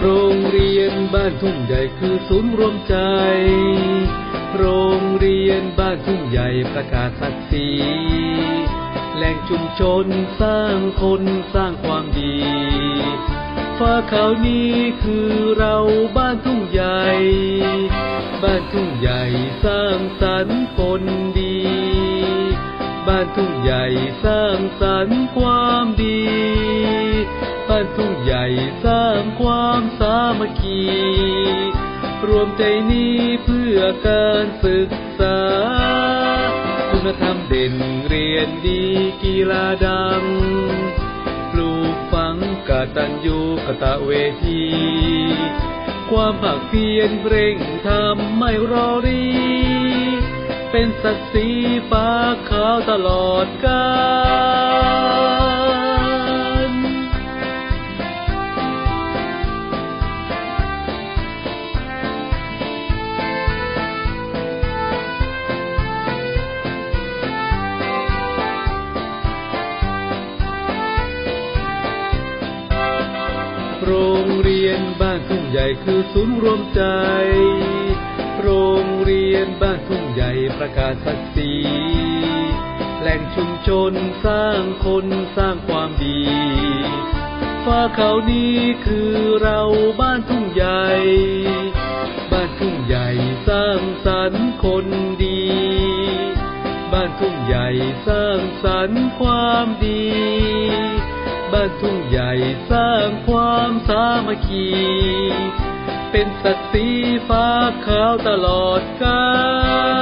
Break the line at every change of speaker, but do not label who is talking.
โรงเรียนบ้านทุ่งใหญ่คือศูนย์รวมใจ โรงเรียนบ้านทุ่งใหญ่ประกาศศักดิ์ศรีแหล่งชุมชนสร้างคนสร้างความดีฟ้าขาวนี้คือเราบ้านทุ่งใหญ่ บ้านทุ่งใหญ่สร้างสรรค์คนดี บ้านทุ่งใหญ่สร้างสรรค์ความดี บ้านทุ่งใหญ่สร้างความสามัคคี รวมใจนี้เพื่อการศึกษา คุณธรรมเด่นเรียนดีกีฬาดัง ปลูกฝังกตัญญูกตะเวที ความภาคเพียรเร่งทำไม่รอรี เป็นศักดิ์ศรีฟ้าขาวตลอดกาล โรงเรียนบ้านทุ่งใหญ่คือศูนย์รวมใจ โรงเรียนบ้านทุ่งใหญ่ประกาศศักดิ์ศรีแหล่งชุมชนสร้างคนสร้างความดีฟ้าเขานี้คือเราบ้านทุ่งใหญ่ บ้านทุ่งใหญ่สร้างสรรค์คนดี บ้านทุ่งใหญ่สร้างสรรค์ความดี บ้านทุ่งใหญ่สร้างความสามัคคี เป็นสัตว์สีฟ้าขาวตลอดกาล